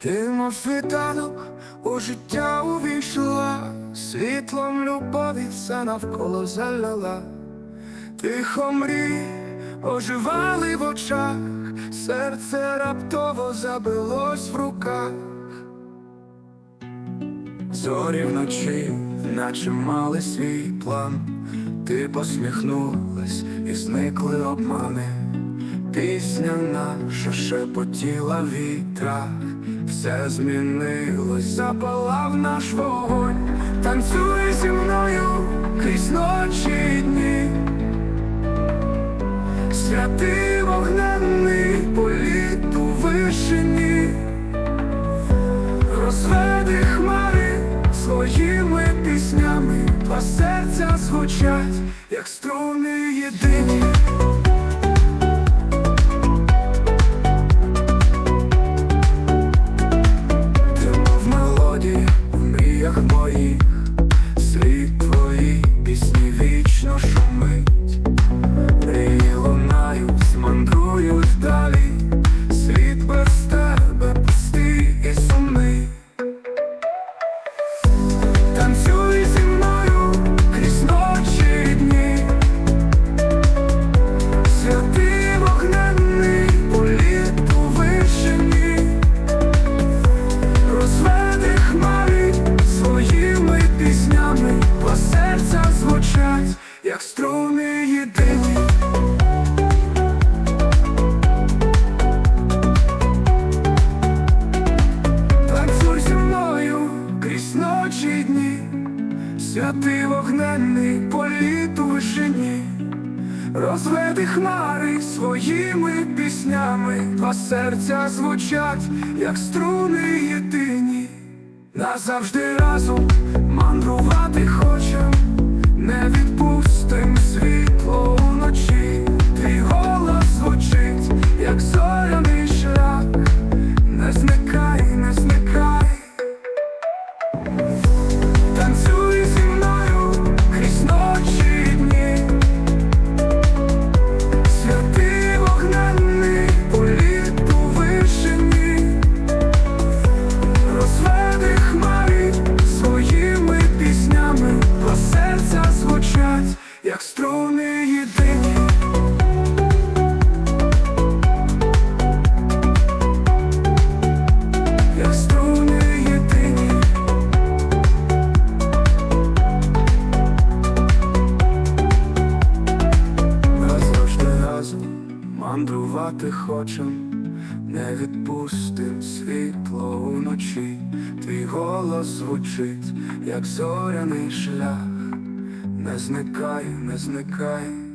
Ти мов світанок у життя увійшла, світлом любові все навколо залила, тихо мрій оживали в очах, серце раптово забилось в руках. Зорі вночі, наче мали свій план, ти посміхнулась і зникли обмани. Пісня наша шепотіла в вітрах, все змінилось, запалав наш вогонь, танцюй зі мною крізь ночі й дні, святий вогненний політ у вишині, розведи хмари своїми піснями, два серця звучать, як струни єдині. Моїх, святий вогненний політ у вишині. Розведи хмари своїми піснями, два серця звучать, як струни єдині. Назавжди разом мандрувати хочем, не відпустим світло мандрувати хочем, не відпустим світло уночі, твій голос звучить, як зоряний шлях, не зникай, не зникай.